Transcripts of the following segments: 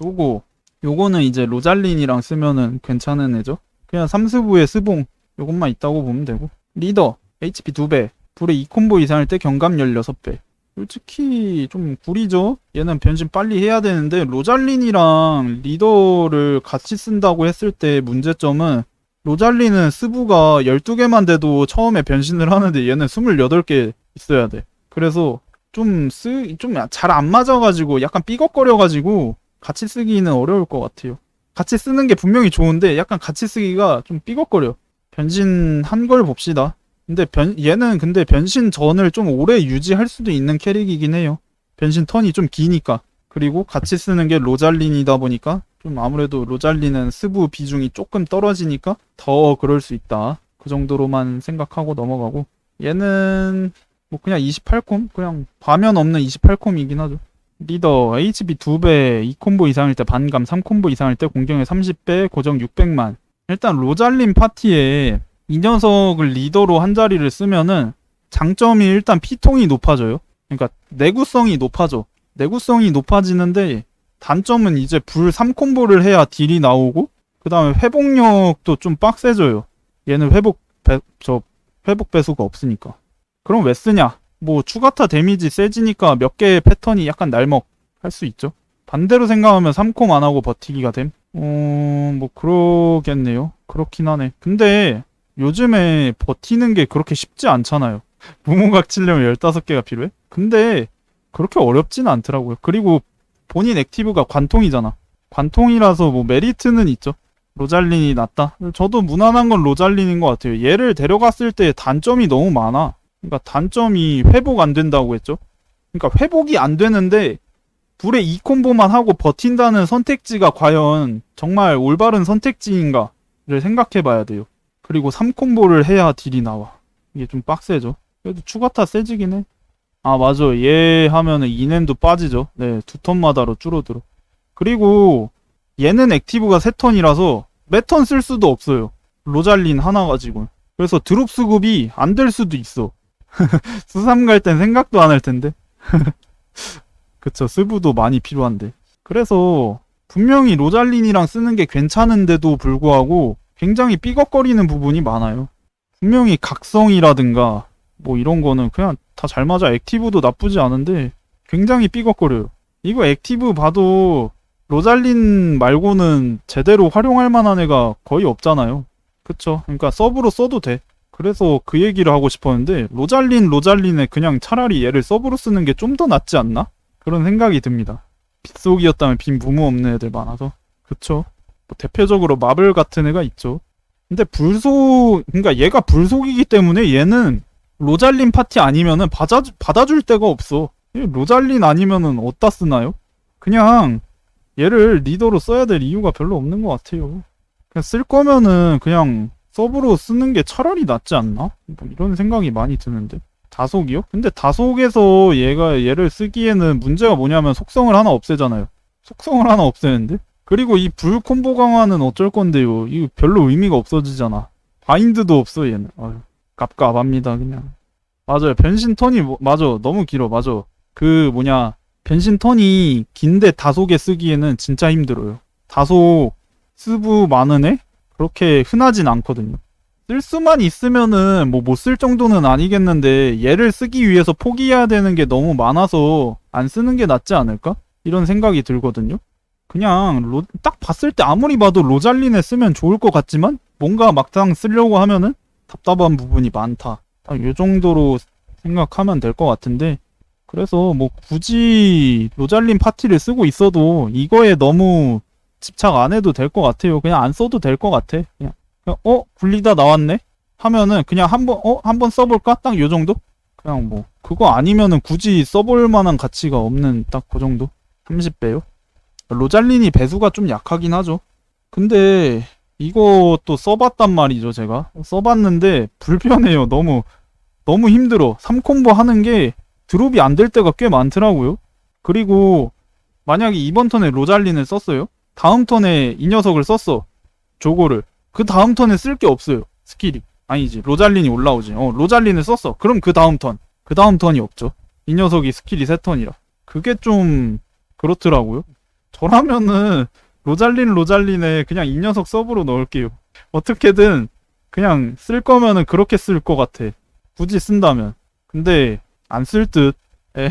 조고. 요거는 이제 로잘린이랑 쓰면은 괜찮은 애죠? 그냥 삼스부의 스봉 요것만 있다고 보면 되고. 리더 HP 2배. 불에 2콤보 이상일 때 경감 16배. 솔직히 좀 구리죠? 얘는 변신 빨리 해야 되는데 로잘린이랑 리더를 같이 쓴다고 했을 때 문제점은 로잘린은 스부가 12개만 돼도 처음에 변신을 하는데 얘는 28개 있어야 돼. 그래서 좀 쓰, 좀 잘 안 맞아가지고 약간 삐걱거려가지고 같이 쓰기는 어려울 것 같아요. 같이 쓰는 게 분명히 좋은데 약간 같이 쓰기가 좀 삐걱거려. 변신한 걸 봅시다. 근데 변, 얘는 근데 변신 전을 좀 오래 유지할 수도 있는 캐릭이긴 해요. 변신 턴이 좀 기니까. 그리고 같이 쓰는 게 로잘린이다 보니까 좀 아무래도 로잘린은 스부 비중이 조금 떨어지니까 더 그럴 수 있다. 그 정도로만 생각하고 넘어가고 얘는 뭐 그냥 28콤? 그냥 과면 없는 28콤이긴 하죠. 리더 HB 2배 2콤보 이상일 때 반감 3콤보 이상일 때 공격력 30배 고정 600만. 일단 로잘린 파티에 이 녀석을 리더로 한 자리를 쓰면은 장점이 일단 피통이 높아져요. 그러니까 내구성이 높아져. 내구성이 높아지는데 단점은 이제 불 3콤보를 해야 딜이 나오고 그 다음에 회복력도 좀 빡세져요. 얘는 회복 배, 저 회복 배수가 없으니까. 그럼 왜 쓰냐 뭐 추가타 데미지 세지니까 몇 개의 패턴이 약간 날먹 할 수 있죠. 반대로 생각하면 3콤 안 하고 버티기가 됨. 어, 뭐 그러겠네요. 그렇긴 하네. 근데 요즘에 버티는 게 그렇게 쉽지 않잖아요. 무모각 치려면 15개가 필요해? 근데 그렇게 어렵진 않더라고요. 그리고 본인 액티브가 관통이잖아. 관통이라서 뭐 메리트는 있죠. 로잘린이 낫다. 저도 무난한 건 로잘린인 것 같아요. 얘를 데려갔을 때 단점이 너무 많아. 그러니까 단점이 회복 안 된다고 했죠. 그러니까 회복이 안 되는데 불에 2콤보만 하고 버틴다는 선택지가 과연 정말 올바른 선택지인가를 생각해 봐야 돼요. 그리고 3콤보를 해야 딜이 나와. 이게 좀 빡세죠. 그래도 추가타 세지긴 해. 아, 맞아. 얘 하면은 이넨도 빠지죠. 네, 두 턴마다로 줄어들어. 그리고 얘는 액티브가 3턴이라서 매턴 쓸 수도 없어요. 로잘린 하나 가지고. 그래서 드롭 수급이 안 될 수도 있어. 수삼 갈 땐 생각도 안 할 텐데. 그쵸, 스부도 많이 필요한데. 그래서 분명히 로잘린이랑 쓰는 게 괜찮은데도 불구하고 굉장히 삐걱거리는 부분이 많아요. 분명히 각성이라든가 뭐 이런 거는 그냥 다 잘 맞아. 액티브도 나쁘지 않은데 굉장히 삐걱거려요. 이거 액티브 봐도 로잘린 말고는 제대로 활용할 만한 애가 거의 없잖아요. 그쵸. 그러니까 서브로 써도 돼. 그래서 그 얘기를 하고 싶었는데 로잘린 로잘린에 그냥 차라리 얘를 서브로 쓰는 게 좀 더 낫지 않나? 그런 생각이 듭니다. 빗속이었다면 빈 무무 없는 애들 많아서 그쵸? 뭐 대표적으로 마블 같은 애가 있죠. 근데 불속 그러니까 얘가 불속이기 때문에 얘는 로잘린 파티 아니면은 받아 받아줄 데가 없어. 얘 로잘린 아니면은 어디다 쓰나요? 그냥 얘를 리더로 써야 될 이유가 별로 없는 것 같아요. 그냥 쓸 거면은 그냥 서브로 쓰는 게 차라리 낫지 않나? 뭐 이런 생각이 많이 드는데. 다속이요? 근데 다속에서 얘가 얘를 쓰기에는 문제가 뭐냐면 속성을 하나 없애잖아요. 속성을 하나 없애는데? 그리고 이 불 콤보 강화는 어쩔 건데요. 이거 별로 의미가 없어지잖아. 바인드도 없어 얘는. 아유, 깝깝합니다 그냥. 맞아요. 변신 턴이 뭐- 맞아. 너무 길어. 맞아. 그 뭐냐 변신 턴이 긴데 다속에 쓰기에는 진짜 힘들어요. 다속 스부 많은 애 그렇게 흔하진 않거든요. 쓸 수만 있으면은 뭐 못 쓸 정도는 아니겠는데 얘를 쓰기 위해서 포기해야 되는 게 너무 많아서 안 쓰는 게 낫지 않을까? 이런 생각이 들거든요. 그냥 로- 딱 봤을 때 아무리 봐도 로잘린에 쓰면 좋을 것 같지만 뭔가 막상 쓰려고 하면은 답답한 부분이 많다. 딱요 정도로 생각하면 될 것 같은데 그래서 뭐 굳이 로잘린 파티를 쓰고 있어도 이거에 너무 집착 안 해도 될 것 같아요. 그냥 안 써도 될 것 같아. 그냥, 그냥 어 굴리다 나왔네 하면은 그냥 한번 어 한번 써볼까 딱 요 정도. 그냥 뭐 그거 아니면은 굳이 써볼 만한 가치가 없는 딱 그 정도. 30배요. 로잘린이 배수가 좀 약하긴 하죠. 근데 이것도 써봤단 말이죠 제가 써봤는데 불편해요. 너무 너무 힘들어. 3콤보 하는 게 드롭이 안 될 때가 꽤 많더라고요. 그리고 만약에 이번 턴에 로잘린을 썼어요. 다음 턴에 이 녀석을 썼어. 조고를. 그 다음 턴에 쓸 게 없어요. 스킬이. 아니지. 로잘린이 올라오지. 어, 로잘린을 썼어. 그럼 그 다음 턴. 그 다음 턴이 없죠. 이 녀석이 스킬이 세 턴이라. 그게 좀 그렇더라고요. 저라면은 로잘린 로잘린에 그냥 이 녀석 서브로 넣을게요. 어떻게든 그냥 쓸 거면은 그렇게 쓸 것 같아. 굳이 쓴다면. 근데 안 쓸 듯. 에,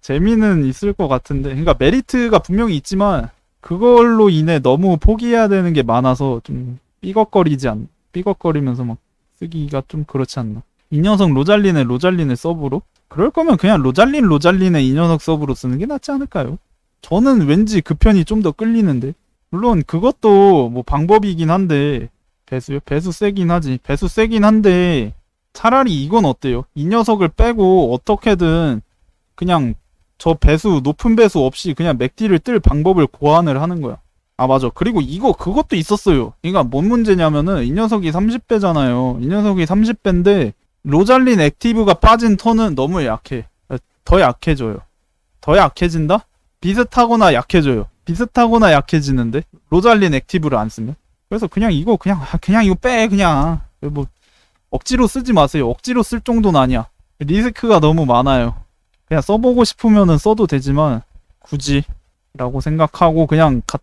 재미는 있을 것 같은데. 그러니까 메리트가 분명히 있지만 그걸로 인해 너무 포기해야 되는 게 많아서 좀 삐걱거리지 않, 삐걱거리면서 막 쓰기가 좀 그렇지 않나. 이 녀석 로잘린의 로잘린의 서브로? 그럴 거면 그냥 로잘린 로잘린의 이 녀석 서브로 쓰는 게 낫지 않을까요? 저는 왠지 그 편이 좀 더 끌리는데. 물론 그것도 뭐 방법이긴 한데 배수요? 배수 세긴 하지. 배수 세긴 한데 차라리 이건 어때요? 이 녀석을 빼고 어떻게든 그냥 저 배수 높은 배수 없이 그냥 맥디를 뜰 방법을 고안을 하는 거야. 아 맞아. 그리고 이거 그것도 있었어요. 그러니까 뭔 문제냐면은 이 녀석이 30배잖아요. 이 녀석이 30배인데 로잘린 액티브가 빠진 턴은 너무 약해. 더 약해져요. 더 약해진다? 비슷하거나 약해져요. 비슷하거나 약해지는데 로잘린 액티브를 안 쓰면. 그래서 그냥 이거 그냥 아, 그냥 이거 빼 그냥 뭐 억지로 쓰지 마세요. 억지로 쓸 정도는 아니야. 리스크가 너무 많아요. 그냥 써보고 싶으면은 써도 되지만 굳이라고 생각하고 그냥 가-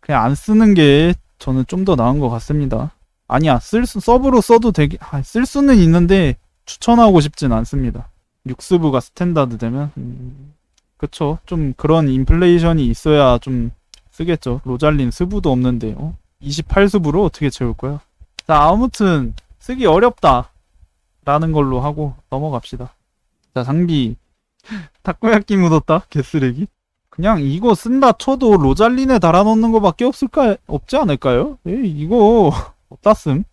그냥 안 쓰는 게 저는 좀 더 나은 것 같습니다. 아니야 쓸 수, 서브로 써도 되기 아, 쓸 수는 있는데 추천하고 싶진 않습니다. 육스부가 스탠다드 되면 음, 그쵸 좀 그런 인플레이션이 있어야 좀 쓰겠죠. 로잘린 스부도 없는데 어? 28수부로 어떻게 채울 거야? 자 아무튼 쓰기 어렵다 라는 걸로 하고 넘어갑시다. 자 장비 타코야끼 묻었다 개쓰레기 그냥 이거 쓴다 쳐도 로잘린에 달아놓는 거밖에 없을까 없지 않을까요? 에이 이거 어따 씀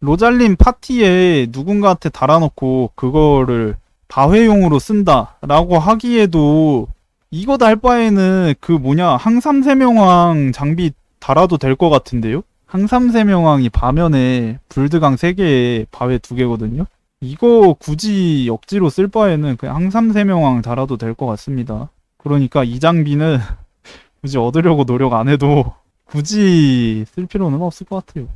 로잘린 파티에 누군가한테 달아놓고 그거를 다회용으로 쓴다라고 하기에도 이거 달 바에는 그 뭐냐 항삼세명왕 장비 달아도 될 것 같은데요? 항삼세명왕이 바면에 불드강 3개에 바회 2개거든요? 이거 굳이 억지로 쓸 바에는 그냥 항삼세명왕 달아도 될 것 같습니다. 그러니까 이 장비는 굳이 얻으려고 노력 안 해도 굳이 쓸 필요는 없을 것 같아요.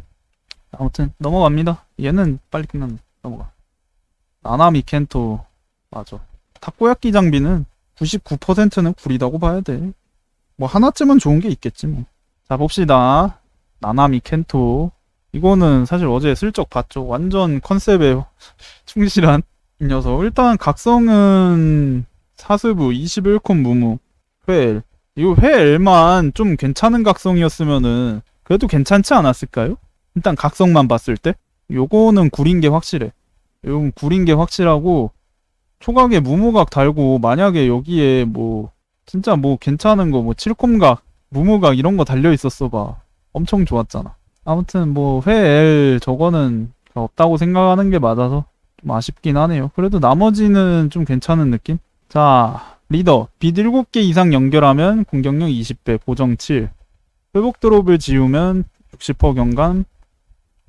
아무튼 넘어갑니다. 얘는 빨리 끝난다. 넘어가. 나나미 켄토 맞아. 타코야끼 장비는 99%는 구리다고 봐야 돼. 뭐 하나쯤은 좋은 게 있겠지 뭐. 자 봅시다. 나나미 켄토 이거는 사실 어제 슬쩍 봤죠. 완전 컨셉에 충실한 이 녀석. 일단 각성은 사스부 21콘 무무 회엘 이거 회엘만 좀 괜찮은 각성이었으면은 그래도 괜찮지 않았을까요? 일단 각성만 봤을 때 요거는 구린 게 확실해. 요건 구린 게 확실하고 초각에 무무각 달고 만약에 여기에 뭐 진짜 뭐 괜찮은 거 뭐 칠콤각 무무각 이런 거 달려 있었어 봐 엄청 좋았잖아. 아무튼 뭐 회엘 저거는 없다고 생각하는 게 맞아서 좀 아쉽긴 하네요. 그래도 나머지는 좀 괜찮은 느낌? 자, 리더. 빛 7개 이상 연결하면 공격력 20배, 고정 7. 회복 드롭을 지우면 60% 경감,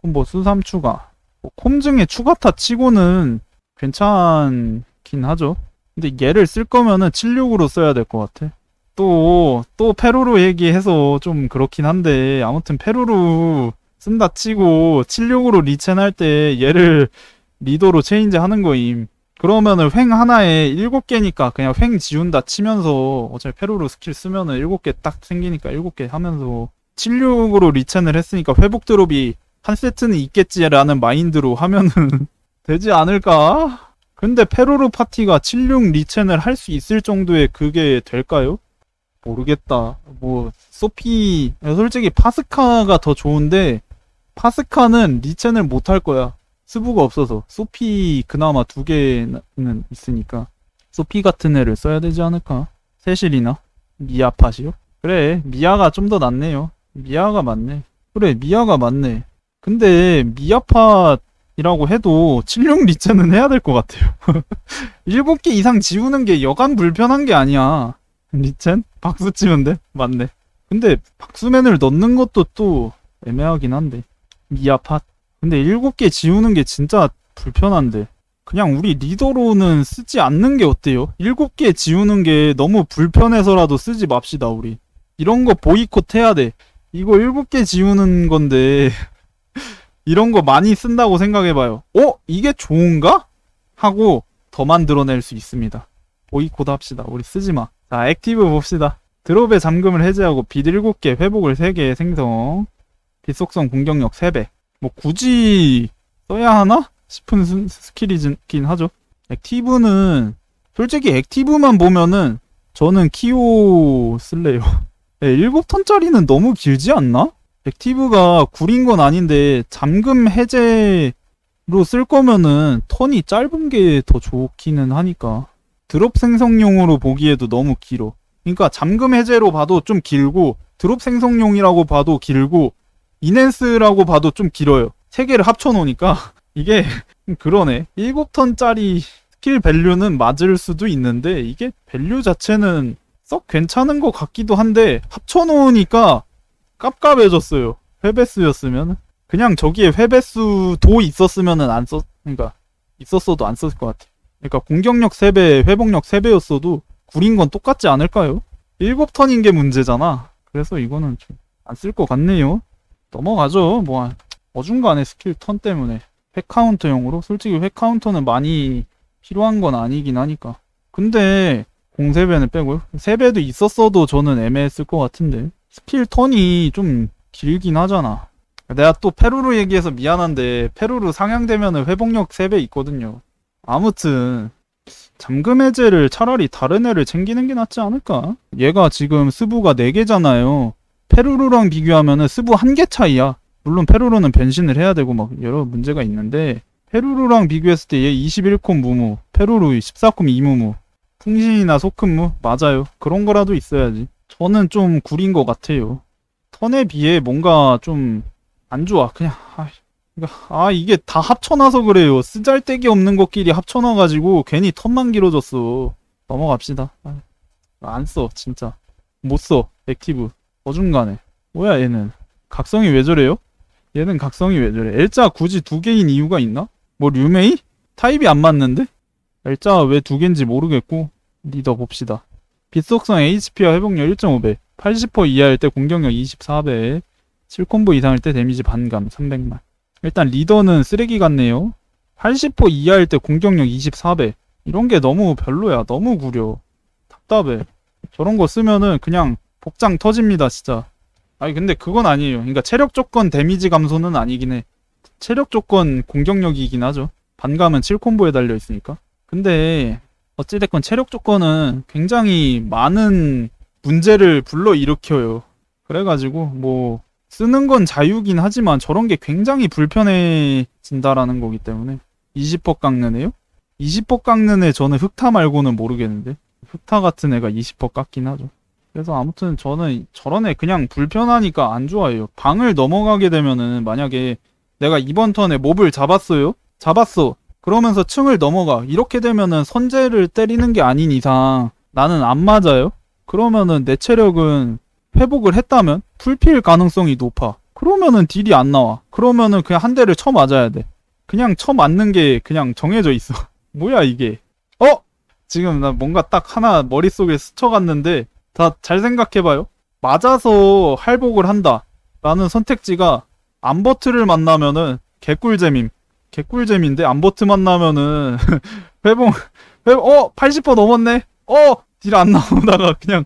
콤보 수3 추가. 뭐 콤증의 추가타 치고는 괜찮긴 하죠. 근데 얘를 쓸 거면은 76으로 써야 될 것 같아. 또, 또 페루루 얘기해서 좀 그렇긴 한데, 아무튼 페루루 쓴다 치고 76으로 리첸할 때 얘를 리더로 체인지 하는 거임. 그러면은 횡 하나에 7개니까 그냥 횡 지운다 치면서 어차피 페루루 스킬 쓰면은 7개 딱 생기니까 7개 하면서 76으로 리첸을 했으니까 회복 드롭이 한 세트는 있겠지라는 마인드로 하면은 되지 않을까? 근데 페루루 파티가 76 리첸을 할 수 있을 정도의 그게 될까요? 모르겠다. 뭐 소피 솔직히 파스카가 더 좋은데 파스카는 리첸을 못 할 거야. 스부가 없어서 소피 그나마 두 개는 있으니까 소피 같은 애를 써야 되지 않을까? 세실이나 미아 팟이요? 그래 미아가 좀 더 낫네요. 미아가 맞네. 그래 미아가 맞네. 근데 미아 팟이라고 해도 76 리체는 해야 될 것 같아요. 7개 이상 지우는 게 여간 불편한 게 아니야. 리첸? 박수 치면 돼? 맞네. 근데 박수맨을 넣는 것도 또 애매하긴 한데. 미아팟. 근데 7개 지우는 게 진짜 불편한데. 그냥 우리 리더로는 쓰지 않는 게 어때요? 7개 지우는 게 너무 불편해서라도 쓰지 맙시다, 우리. 이런 거 보이콧 해야 돼. 이거 7개 지우는 건데. 이런 거 많이 쓴다고 생각해봐요. 어? 이게 좋은가? 하고 더 만들어낼 수 있습니다. 보이콧 합시다. 우리 쓰지 마. 자, 액티브 봅시다. 드롭의 잠금을 해제하고 빛 7개, 회복을 3개 생성. 빛 속성 공격력 3배. 뭐 굳이 써야 하나? 싶은 스- 스킬이긴 하죠. 액티브는 솔직히 액티브만 보면은 저는 키오 쓸래요. 네, 7턴짜리는 너무 길지 않나? 액티브가 구린 건 아닌데 잠금 해제로 쓸 거면은 턴이 짧은 게 더 좋기는 하니까 드롭 생성용으로 보기에도 너무 길어. 그러니까 잠금 해제로 봐도 좀 길고 드롭 생성용이라고 봐도 길고 이넨스라고 봐도 좀 길어요. 세 개를 합쳐 놓으니까 이게 그러네. 7턴짜리 스킬 밸류는 맞을 수도 있는데 이게 밸류 자체는 썩 괜찮은 것 같기도 한데 합쳐 놓으니까 깝깝해졌어요. 회배수였으면 그냥 저기에 회배수도 있었으면은 안 썼, 그러니까 있었어도 안 썼을 것 같아. 그러니까 공격력 3배, 회복력 3배였어도 구린 건 똑같지 않을까요? 7턴인 게 문제잖아. 그래서 이거는 좀 안 쓸 것 같네요. 넘어가죠. 뭐 어중간에 스킬 턴 때문에 획 카운터용으로 솔직히 획 카운터는 많이 필요한 건 아니긴 하니까. 근데 공세배는 빼고요. 세배도 있었어도 저는 애매했을 것 같은데 스킬 턴이 좀 길긴 하잖아. 내가 또 페루르 얘기해서 미안한데 페루르 상향되면은 회복력 3배 있거든요. 아무튼 잠금 해제를 차라리 다른 애를 챙기는 게 낫지 않을까? 얘가 지금 스부가 4개잖아요. 페루르랑 비교하면은 스부 1개 차이야. 물론 페루르는 변신을 해야 되고 막 여러 문제가 있는데 페루르랑 비교했을 때 얘 21콤 무무, 페루르 14콤 이무무, 풍신이나 소큰무 맞아요. 그런 거라도 있어야지. 저는 좀 구린 것 같아요. 턴에 비해 뭔가 좀 안 좋아. 그냥 아, 그러니까 아 이게 다 합쳐놔서 그래요. 쓰잘데기 없는 것끼리 합쳐놔가지고 괜히 턴만 길어졌어. 넘어갑시다. 아, 안써 진짜 못 써. 액티브 어중간해. 뭐야 얘는 각성이 왜 저래요? 얘는 각성이 왜 저래? L자 굳이 두 개인 이유가 있나? 뭐 류메이? 타입이 안 맞는데? L자 왜 두 개인지 모르겠고 리더 봅시다. 빛속성 HP와 회복력 1.5배 80% 이하일 때 공격력 24배 7콤보 이상일 때 데미지 반감 300만 일단 리더는 쓰레기 같네요. 80% 이하일 때 공격력 24배. 이런 게 너무 별로야. 너무 구려. 답답해. 저런 거 쓰면은 그냥 복장 터집니다 진짜. 아니 근데 그건 아니에요. 그러니까 체력 조건 데미지 감소는 아니긴 해. 체력 조건 공격력이긴 하죠. 반감은 7콤보에 달려 있으니까. 근데 어찌됐건 체력 조건은 굉장히 많은 문제를 불러 일으켜요. 그래가지고 뭐 쓰는 건 자유긴 하지만 저런 게 굉장히 불편해진다라는 거기 때문에 20% 깎는 애요? 20% 깎는 애 저는 흑타 말고는 모르겠는데 흑타 같은 애가 20% 깎긴 하죠. 그래서 아무튼 저는 저런 애 그냥 불편하니까 안 좋아해요. 방을 넘어가게 되면은 만약에 내가 이번 턴에 몹을 잡았어요? 잡았어. 그러면서 층을 넘어가. 이렇게 되면은 선제를 때리는 게 아닌 이상 나는 안 맞아요. 그러면은 내 체력은 회복을 했다면 풀필 가능성이 높아. 그러면은 딜이 안 나와. 그러면은 그냥 한 대를 쳐 맞아야 돼. 그냥 쳐 맞는 게 그냥 정해져 있어. 뭐야 이게? 어? 지금 나 뭔가 딱 하나 머릿속에 스쳐갔는데 다 잘 생각해봐요. 맞아서 할복을 한다. 라는 선택지가 암버트를 만나면은 개꿀잼임. 개꿀잼인데 암버트 만나면은 회복 회복 어 80% 넘었네 어 딜 안 나오다가 그냥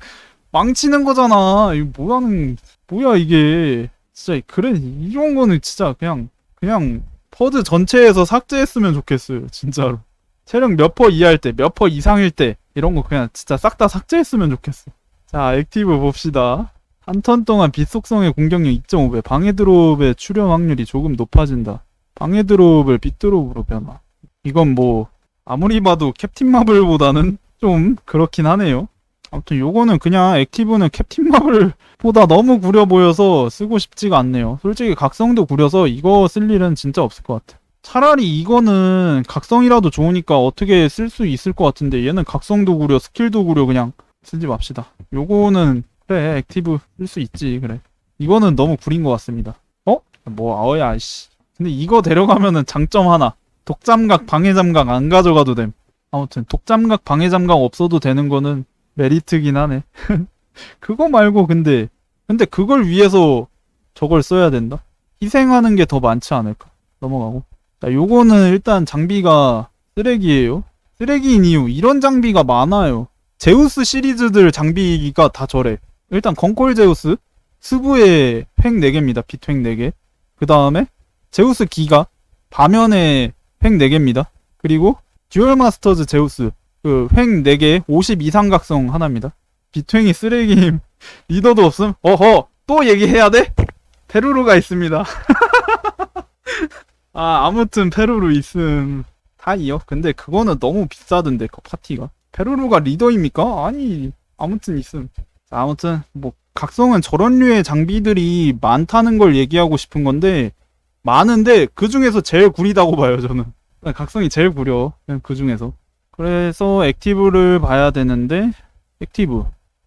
망치는 거잖아. 이거 뭐하는 뭐야 이게. 진짜 그래 이런 거는 진짜 그냥 그냥 퍼드 전체에서 삭제했으면 좋겠어요 진짜로. 체력 몇 퍼 이하일 때 몇 퍼 이상일 때 이런 거 그냥 진짜 싹 다 삭제했으면 좋겠어 자 액티브 봅시다. 한 턴 동안 빛 속성의 공격력 2.5배 방해 드롭의 출현 확률이 조금 높아진다. 방해 드롭을 빛 드롭으로 변화. 이건 뭐 아무리 봐도 캡틴 마블보다는 좀 그렇긴 하네요. 아무튼 요거는 그냥 액티브는 캡틴 마블 보다 너무 구려 보여서 쓰고 싶지가 않네요. 솔직히 각성도 구려서 이거 쓸 일은 진짜 없을 것 같아. 차라리 이거는 각성이라도 좋으니까 어떻게 쓸 수 있을 것 같은데 얘는 각성도 구려 스킬도 구려 그냥 쓰지 맙시다. 요거는 그래 액티브 쓸 수 있지 그래. 이거는 너무 구린 것 같습니다. 어? 뭐 아어야 씨. 근데 이거 데려가면은 장점 하나. 독잠각, 방해잠각 안 가져가도 됨. 아무튼 독잠각, 방해잠각 없어도 되는 거는 메리트긴 하네. 그거 말고 근데 근데 그걸 위해서 저걸 써야 된다? 희생하는 게 더 많지 않을까? 넘어가고. 자, 요거는 일단 장비가 쓰레기예요. 쓰레기인 이유 이런 장비가 많아요. 제우스 시리즈들 장비가 다 저래. 일단 건골 제우스 스부의 획 4개입니다. 빛획 4개. 그 다음에 제우스 기가 바면의 획 4개입니다. 그리고 듀얼 마스터즈 제우스 그획 4개 50 이상 각성 하나입니다. 빛횡이 쓰레기임 리더도 없음 어허 또 얘기해야 돼? 페루루가 있습니다. 아 아무튼 페루루 있음 다 이어 근데 그거는 너무 비싸던데 그 파티가 페루루가 리더입니까? 아니 아무튼 있음 자, 아무튼 뭐 각성은 저런 류의 장비들이 많다는 걸 얘기하고 싶은 건데 많은데 그 중에서 제일 구리다고 봐요 저는 각성이 제일 구려 그 중에서 그래서 액티브를 봐야 되는데 액티브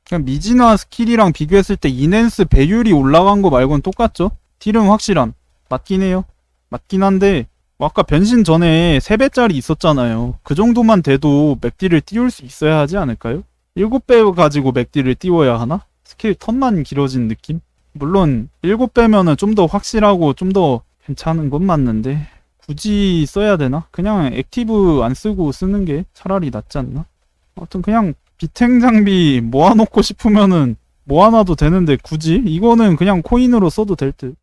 그냥 미지나 스킬이랑 비교했을 때 이넨스 배율이 올라간 거 말고는 똑같죠 딜은 확실함 맞긴 해요 맞긴 한데 뭐 아까 변신 전에 3배짜리 있었잖아요 그 정도만 돼도 맥딜을 띄울 수 있어야 하지 않을까요? 7배 가지고 맥딜을 띄워야 하나? 스킬 턴만 길어진 느낌? 물론 7배면은 좀 더 확실하고 좀 더 괜찮은 건 맞는데 굳이 써야 되나? 그냥 액티브 안 쓰고 쓰는 게 차라리 낫지 않나? 아무튼 그냥 비탱 장비 모아놓고 싶으면은 모아놔도 되는데 굳이? 이거는 그냥 코인으로 써도 될 듯.